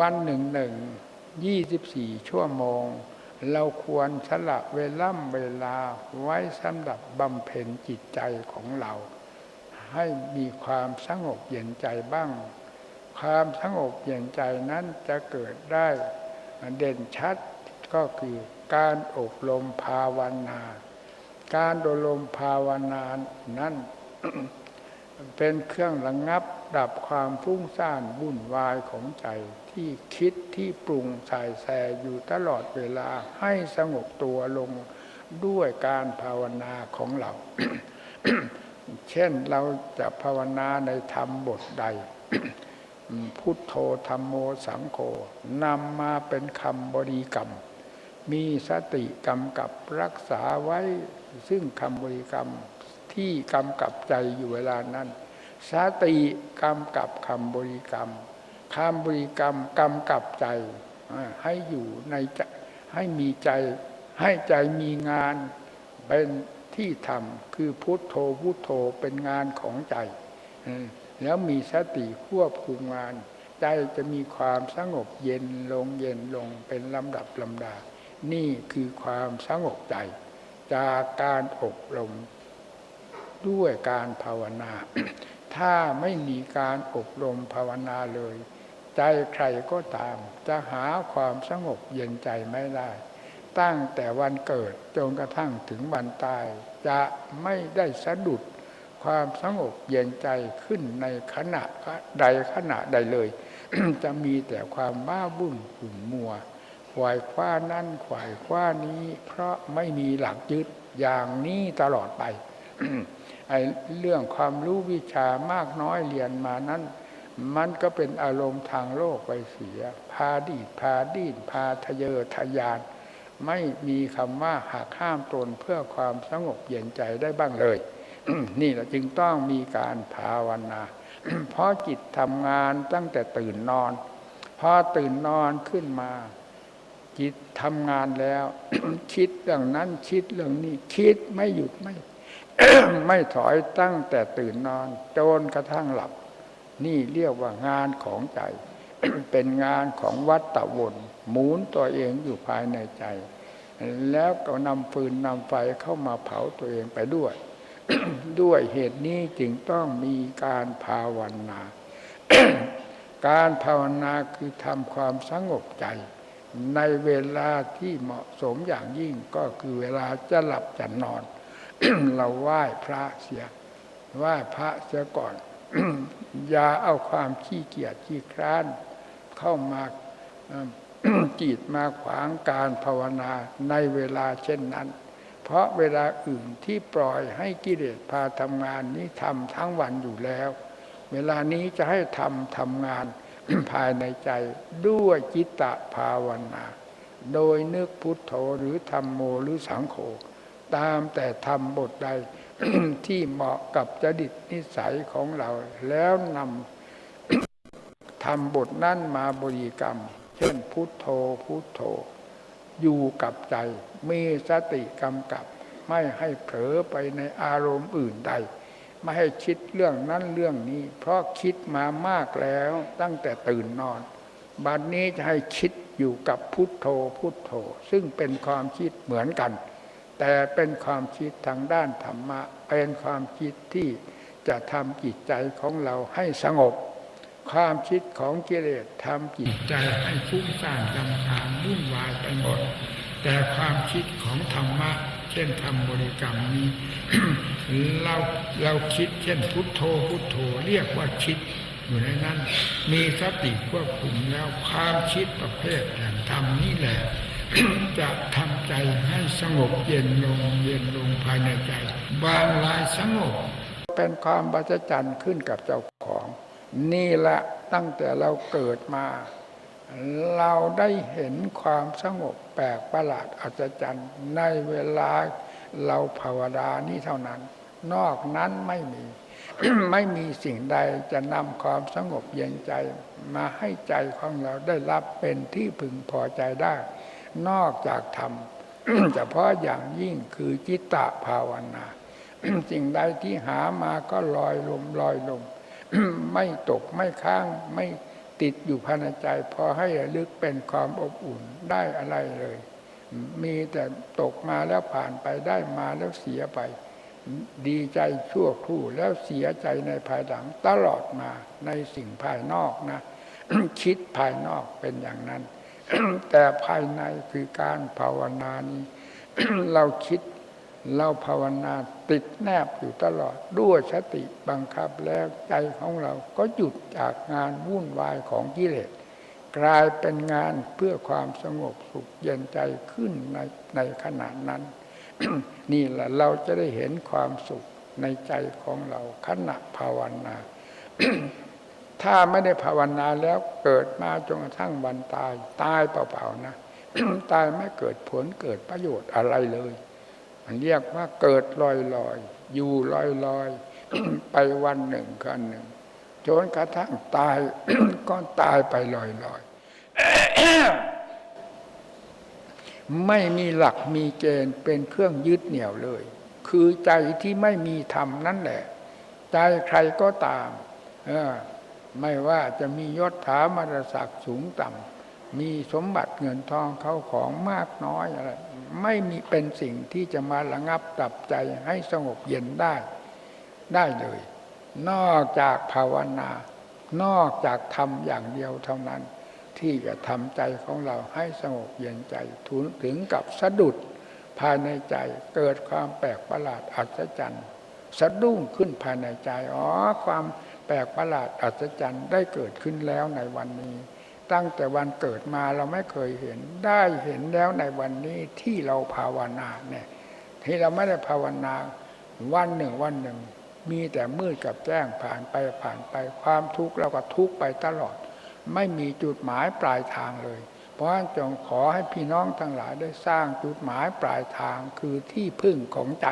วันหนึ่งหนึ่งยี่สิบสี่ชั่วโมง เราควรสละเวล่ำเวลาไว้สำหรับบำเพ็ญจิตใจของเรา ให้มีความสงบเย็นใจบ้าง ความสงบเย็นใจนั้นจะเกิดได้เด่นชัดก็คือการอบรมภาวนา การอบรมภาวนานั้น เป็นเครื่องระงงับดับความฟุ้งซ่านวุ่นวายของใจที่คิดที่ปรุงสายแสอยู่ตลอดเวลาให้สงบตัวลงด้วยการภาวนาของเรา เช่นเราจะภาวนาในธรรมบทใด พุทโธธรรมโมสังโฆนำมาเป็นคำบริกรรม มีสติกำกับรักษาไว้ซึ่งคำบริกรรม ที่กำกับใจอยู่เวลานั้น สติกำกับคำบริกรรมคำบริกรรมกำกับใจ ให้อยู่ในใจให้มีใจให้ใจมีงานเป็นที่ทำคือพุทโธพุทโธเป็นงานของใจ แล้วมีสติควบคุมงาน ใจจะมีความสงบเย็นลงเย็นลงเป็นลำดับลำดา นี่คือความสงบใจ จากการอบรม ด้วยการภาวนา ถ้าไม่มีการอบรมภาวนาเลย ใจใครก็ตาม จะหาความสงบเย็นใจไม่ได้ ตั้งแต่วันเกิดจนกระทั่งถึงวันตาย จะไม่ได้สะดุดความสงบเย็นใจขึ้นในขณะใดขณะใดเลย จะมีแต่ความบ้าบุ่นขุ่นมัวขวายคว้านั่นขวายคว้านี้ เพราะไม่มีหลักยึดอย่างนี้ตลอดไป ไอ้เรื่องความรู้วิชามากน้อยเรียนมานั้น มันก็เป็นอารมณ์ทางโลกไปเสีย พาดีดพาดีนพาทะเยอทะยาน ไม่มีคำว่าหากห้ามตนเพื่อความสงบเย็นใจได้บ้างเลย นี่แหละจึงต้องมีการภาวนา เพราะจิตทำงานตั้งแต่ตื่นนอน พอตื่นนอนขึ้นมา จิตทำงานแล้ว คิดเรื่องนั้นคิดเรื่องนี้ คิดไม่หยุดไม่ ไม่ถอยตั้งแต่ตื่นนอนจนกระทั่งหลับ นี่เรียกว่างานของใจ เป็นงานของวัตตะวนหมุนตัวเองอยู่ภายในใจ แล้วก็นำฟืนนำไฟเข้ามาเผาตัวเองไปด้วย ด้วยเหตุนี้จึงต้องมีการภาวนา การภาวนาคือทำความสงบใจ ในเวลาที่เหมาะสมอย่างยิ่งก็คือเวลาจะหลับจะนอน เราไหว้พระเสียไหว้พระเสียก่อน อย่าเอาความขี้เกียจขี้คร้าน เข้ามาจีดมาขวางการภาวนาในเวลาเช่นนั้น เพราะเวลาอื่นที่ปล่อยให้กิเลสพาทำงานนี้ทำทั้งวันอยู่แล้ว เวลานี้จะให้ทำทำงานภายในใจด้วยจิตตภาวนา โดยนึกพุทโธหรือธรรมโมหรือสังโฆ ตามแต่ทำบทใดที่เหมาะกับจดิตนิสัยของเรา แล้วนำทำบทนั้นมาบริกรรม เช่นพุทโธพุทโธ อยู่กับใจ มีสติกำกับ ไม่ให้เผลอไปในอารมณ์อื่นใด ไม่ให้คิดเรื่องนั้นเรื่องนี้ เพราะคิดมามากแล้วตั้งแต่ตื่นนอน บัดนนี้จะให้คิดอยู่กับพุทโธพุทโธ ซึ่งเป็นความคิดเหมือนกัน แต่เป็นความคิดทางด้านธรรมะ เป็นความคิดที่จะทำจิตใจของเราให้สงบ ความคิดของกิเลสทำจิตใจให้ฟุ้งซ่านลำคาญวุ่นวายไปหมด แต่ความคิดของธรรมะ เช่นทำบริกรรมนี้เราเราคิดเช่นพุทโธพุทโธเรียกว่าคิดอยู่ในนั้น มีสติควบคุมแล้วความคิดประเภทแห่งธรรมนี่แหละ จะทำใจให้สงบเย็นลงเย็นลงภายในใจบางรายสงบ เป็นความบัจจันขึ้นกับเจ้าของ นี่แหละตั้งแต่เราเกิดมา เราได้เห็นความสงบแปลกประหลาดอัศจรรย์ในเวลาเราภาวนานี้เท่านั้น นอกนั้นไม่มี ไม่มีสิ่งใดจะนำความสงบเย็นใจ มาให้ใจของเราได้รับเป็นที่พึงพอใจได้ นอกจากธรรมเฉพาะอย่างยิ่งคือจิตตภาวนาสิ่งใดที่หามาก็ลอยลมลอยลมไม่ตกไม่ค้างไม่ติดอยู่ภายในใจ พอให้ระลึกเป็นความอบอุ่นได้อะไรเลย มีแต่ตกมาแล้วผ่านไปได้มาแล้วเสียไป ดีใจชั่วครู่แล้วเสียใจในภายหลังตลอดมาในสิ่งภายนอกนะ คิดภายนอกเป็นอย่างนั้น แต่ภายในคือการภาวนานี้เราคิดเราภาวนาติดแนบอยู่ตลอดด้วยสติบังคับแล้วใจของเราก็หยุดจากงานวุ่นวายของกิเลสกลายเป็นงานเพื่อความสงบสุขเย็นใจขึ้นในในขณะนั้น นี่แหละเราจะได้เห็นความสุขในใจของเราขณะภาวนา ถ้าไม่ได้ภาวนาแล้วเกิดมาจนกระทั่งวันตาย ตายเปล่าๆนะ ตายไม่เกิดผลเกิดประโยชน์อะไรเลย มันเรียกว่าเกิดลอยลอยอยู่ลอยลอยไปวันหนึ่งคืนหนึ่งจนกระทั่งตายก็ตายไปลอยลอยไม่มีหลักมีเกณฑ์เป็นเครื่องยึดเหนี่ยวเลย คือใจที่ไม่มีธรรมนั่นแหละ ใจใครก็ตามเออ ไม่ว่าจะมียศถามรศักสูงต่ำมีสมบัติเงินทองเข้าของมากน้อยอะไรไม่มีเป็นสิ่งที่จะมาระงับดับใจให้สงบเย็นได้ ได้เลย นอกจากภาวนา นอกจากทำอย่างเดียวเท่านั้น ที่จะทำใจของเราให้สงบเย็นใจถึงถึงกับสะดุดภายในใจเกิดความแปลกประหลาดอัศจรรย์ สะดุ้งขึ้นภายในใจอ๋อความ ปลกประหลาดอัศจรรย์ได้เกิดขึ้นแล้วในวันนี้ ตั้งแต่วันเกิดมาเราไม่เคยเห็นได้เห็นแล้วในวันนี้ที่เราภาวนาเนี่ยที่เราไม่ได้ภาวนาวันหนึ่งวันหนึ่ง มีแต่มืดกับแจ้งผ่านไปผ่านไปความทุกข์เราก็ทุกข์ไปตลอด ไม่มีจุดหมายปลายทางเลย เพราะฉะนั้นจงขอให้พี่น้องทั้งหลายได้สร้างจุดหมายปลายทางคือที่พึ่งของใจ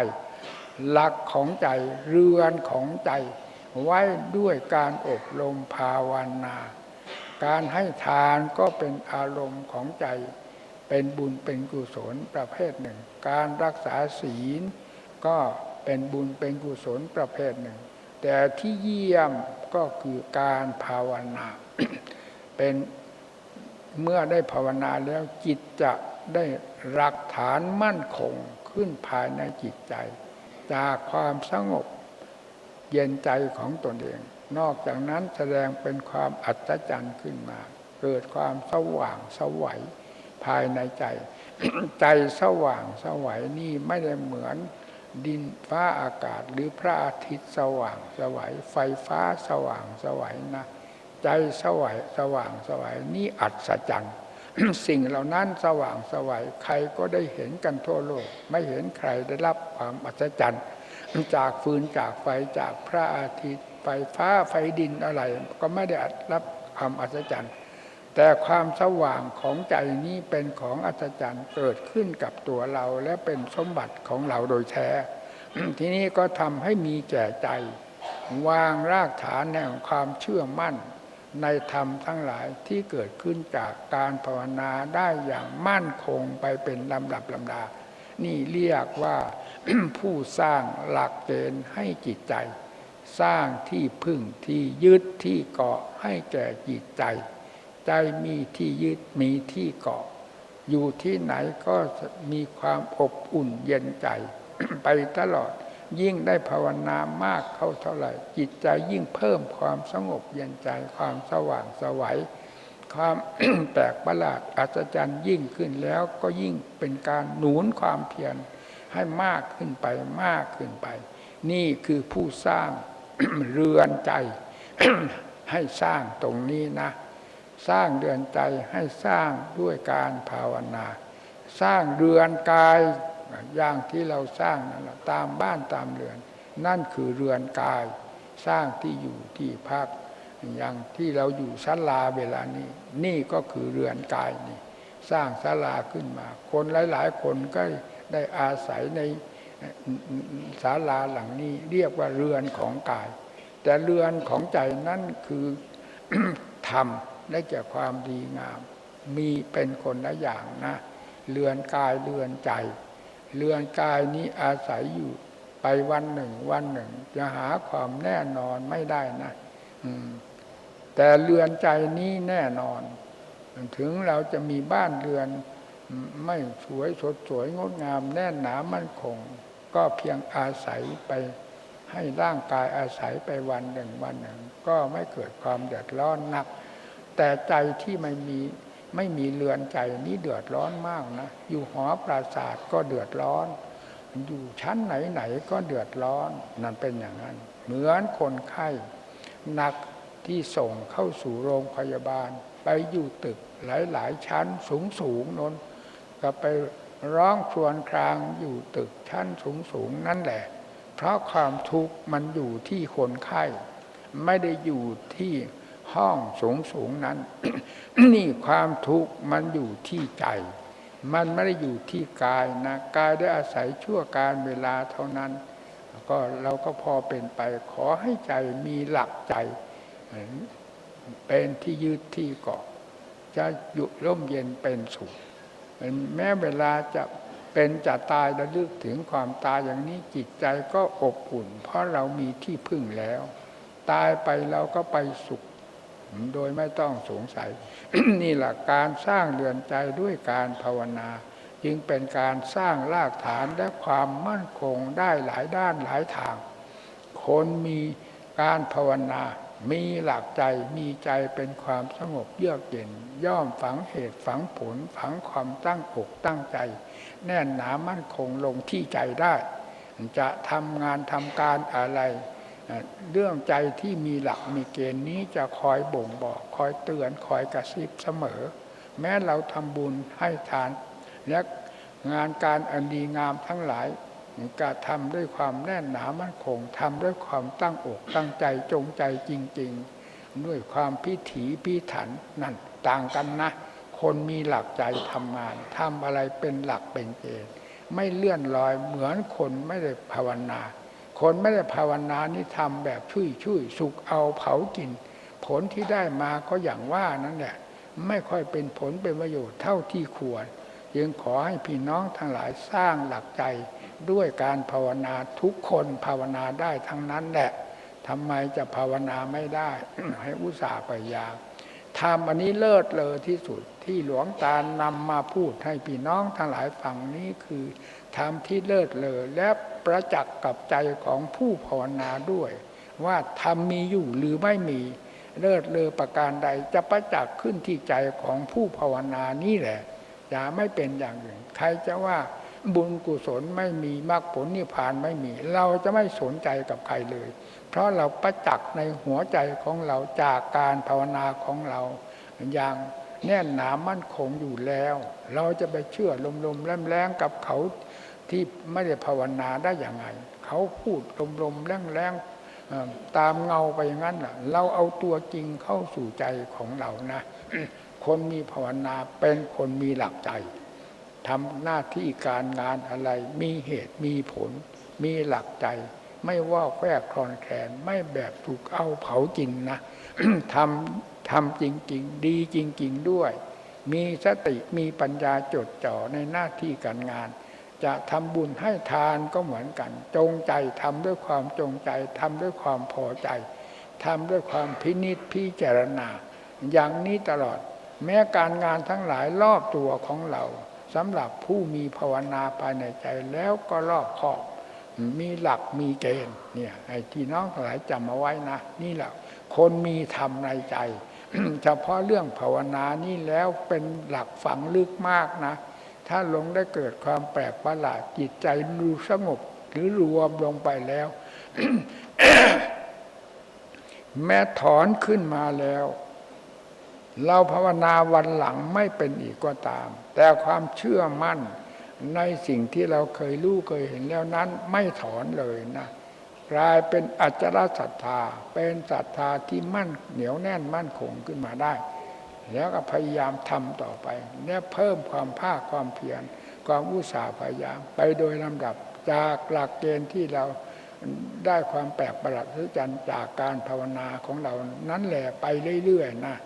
หลักของใจเรือนของใจ ไว้ด้วยการอบรมภาวนา การให้ทานก็เป็นอารมณ์ของใจ เป็นบุญเป็นกุศลประเภทหนึ่ง การรักษาศีล ก็เป็นบุญเป็นกุศลประเภทหนึ่ง แต่ที่เยี่ยมก็คือการภาวนา เป็นเมื่อได้ภาวนาแล้วจิตจะได้หลักฐานมั่นคงขึ้นภายในจิตใจ จากความสงบ เย็นใจของตนเอง นอกจากนั้นแสดงเป็นความอัศจรรย์ขึ้นมา เกิดความสว่างสวัยภายในใจ ใจสว่างสวัยนี่ไม่ได้เหมือนดินฟ้าอากาศหรือพระอาทิตย์สว่างสวัยไฟฟ้าสว่างสวัยนะ ใจสวัยสว่างสวัยนี่อัศจรรย์สิ่งเหล่านั้นสว่างสวัยใครก็ได้เห็นกันทั่วโลก ไม่เห็นใครได้รับความอัศจรรย์ จากฟืนจากไฟจากพระอาทิตย์ไฟฟ้าไฟดินอะไร ก็ไม่ได้รับความอัศจรรย์ แต่ความสว่างของใจนี้เป็นของอัศจรรย์เกิดขึ้นกับตัวเราและเป็นสมบัติของเราโดยแท้ ทีนี้ก็ทำให้มีแก่ใจ วางรากฐานแห่งความเชื่อมั่นในธรรมทั้งหลายที่เกิดขึ้นจากการภาวนาได้อย่างมั่นคงไปเป็นลำดับลำดา นี่เรียกว่า ผู้สร้างหลักเกณฑ์ให้จิตใจ สร้างที่พึ่งที่ยึดที่เกาะให้แก่จิตใจ ใจมีที่ยึดมีที่เกาะ อยู่ที่ไหนก็มีความอบอุ่นเย็นใจ ไปตลอดยิ่งได้ภาวนามากเข้าเท่าไหร่ จิตใจยิ่งเพิ่มความสงบเย็นใจความสว่างสวัยความแปลกประหลาดอัศจรรย์ยิ่งขึ้นแล้วก็ยิ่งเป็นการหนุนความเพียร ให้มากขึ้นไปมากขึ้นไป นี่คือผู้สร้างเรือนใจ ให้สร้างตรงนี้นะ สร้างเรือนใจให้สร้างด้วยการภาวนา สร้างเรือนกายอย่างที่เราสร้างนั่นแหละตามบ้านตามเรือน นั่นคือเรือนกาย สร้างที่อยู่ที่พักอย่างที่เราอยู่ศาลาเวลานี้ นี่ก็คือเรือนกายนี่ สร้างศาลาขึ้นมา คนหลาย ๆ คนก็ ได้อาศัยในศาลาหลังนี้เรียกว่าเรือนของกาย แต่เรือนของใจนั่นคือธรรมได้แก่ความดีงาม มีเป็นคนละอย่างนะเรือนกายเรือนใจ เรือนกายนี้อาศัยอยู่ไปวันหนึ่ง วันหนึ่ง จะหาความแน่นอนไม่ได้นะแต่เรือนใจนี้แน่นอน ถึงเราจะมีบ้านเรือน ไม่สวยสดสวยงดงามแน่นหนามั่นคง ก็เพียงอาศัยไปให้ร่างกายอาศัยไปวันหนึ่งวันหนึ่ง ก็ไม่เกิดความเดือดร้อนหนัก แต่ใจที่ไม่มีไม่มีเรือนใจนี้เดือดร้อนมากนะ อยู่หอปราสาทก็เดือดร้อน อยู่ชั้นไหนๆก็เดือดร้อนนั่นเป็นอย่างนั้น เหมือนคนไข้หนักที่ส่งเข้าสู่โรงพยาบาล ไปอยู่ตึกหลาย ๆ ชั้นสูงๆนน ก็ไปร้องครวญครางอยู่ตึกชั้นสูงๆนั่นแหละ เพราะความทุกข์มันอยู่ที่คนไข้ ไม่ได้อยู่ที่ห้องสูงสูงนั้น นี่ความทุกข์มันอยู่ที่ใจ มันไม่ได้อยู่ที่กายนะกายได้อาศัยชั่วการเวลาเท่านั้น ก็เราก็พอเป็นไปขอให้ใจมีหลักใจ เป็นที่ยืดที่เกาะจะอยู่ร่มเย็นเป็นสุข แม้เวลาจะเป็นจะตายระลึกถึงความตายอย่างนี้จิตใจก็อบอุ่น เพราะเรามีที่พึ่งแล้ว ตายไปเราก็ไปสุข โดยไม่ต้องสงสัย นี่แหละการสร้างเรือนใจด้วยการภาวนา จึงเป็นการสร้างรากฐานและความมั่นคงได้หลายด้านหลายทาง คนมีการภาวนา มีหลักใจมีใจเป็นความสงบเยือกเย็น ย่อมฝังเหตุฝังผล ฝังความตั้งอกตั้งใจ แน่นหนามั่นคงลงที่ใจได้ จะทำงานทำการอะไร เรื่องใจที่มีหลักมีเกณฑ์นี้จะคอยบ่งบอกคอยเตือนคอยกระซิบเสมอ แม้เราทำบุญให้ทาน และงานการอันดีงามทั้งหลาย ก็ทำด้วยความแน่นหนามั่นคงทำด้วยความตั้งอกตั้งใจจงใจจริง ๆ ด้วยความพิถีพิถันนั่นต่างกันนะ คนมีหลักใจทำงานทำอะไรเป็นหลักเป็นเกณฑ์ไม่เลื่อนลอยเหมือนคนไม่ได้ภาวนา คนไม่ได้ภาวนานี่ทำแบบช่วยช่วยสุกเอาเผากิน ผลที่ได้มาก็อย่างว่านั่นแหละไม่ค่อยเป็นผลเป็นประโยชน์เท่าที่ควรยังขอให้พี่น้องทั้งหลายสร้างหลักใจ ด้วยการภาวนาทุกคนภาวนาได้ทั้งนั้นแหละทำไมจะภาวนาไม่ได้ ให้อุตส่าห์พยายามทำอันนี้เลิศเลอที่สุดที่หลวงตานำมาพูดให้พี่น้องทั้งหลายฟังนี้คือทำที่เลิศเลอและประจักษ์กับใจของผู้ภาวนาด้วย ว่าทำมีอยู่หรือไม่มีเลิศเลอประการใดจะประจักษ์ขึ้นที่ใจของผู้ภาวนานี่แหละอย่าไม่เป็นอย่างอื่น ใครจะว่า บุญกุศลไม่มีมรรคผลนิพพานไม่มี เราจะไม่สนใจกับใครเลย เพราะเราประจักษ์ในหัวใจของเราจากการภาวนาของเรา อย่างแน่นหนามั่นคงอยู่แล้ว เราจะไปเชื่อลมๆแรงๆกับเขาที่ไม่ได้ภาวนาได้อย่างไง เขาพูดลมๆแรงๆตามเงาไปอย่างนั้นเราเอาตัวจริงเข้าสู่ใจของเรานะ คนมีภาวนาเป็นคนมีหลักใจ ทำหน้าที่การงานอะไร มีเหตุมีผล มีหลักใจ ไม่ว่าแวกคลอนแคลนไม่แบบถูกเอาเผาจริงนะทำทำจริง ๆ ดีจริง ๆ ด้วย มีสติมีปัญญาจดจ่อในหน้าที่การงาน จะทำบุญให้ทานก็เหมือนกัน จงใจทำด้วยความจงใจทำด้วยความพอใจทำด้วยความพินิจพิจารณา อย่างนี้ตลอด แม้การงานทั้งหลายรอบตัวของเรา สำหรับผู้มีภาวนาภายในใจแล้วก็รอบขอบมีหลักมีเกณฑ์เนี่ยไอ้ที่น้องหลายจำเอาไว้นะ นี่แหละคนมีธรรมในใจ เฉพาะเรื่องภาวนานี่แล้วเป็นหลักฝังลึกมากนะ ถ้าลงได้เกิดความแปลกประหลาดจิตใจดูสงบหรือรวมลงไปแล้ว แม้ถอนขึ้นมาแล้ว เราภาวนาวันหลังไม่เป็นอีกก็ตาม แต่ความเชื่อมั่นในสิ่งที่เราเคยรู้เคยเห็นแล้วนั้นไม่ถอนเลยนะกลายเป็นอัจฉริศรัทธา เป็นศรัทธาที่มั่นเหนียวแน่นมั่นคงขึ้นมาได้ แล้วก็พยายามทำต่อไปเนี่ยเพิ่มความภาคความเพียรความอุตสาห์พยายาม ไปโดยลำดับจากหลักเกณฑ์ที่เราได้ความแปลกประหลาดทุจันจากการภาวนาของเรานั้นแหละไปเรื่อยๆนะ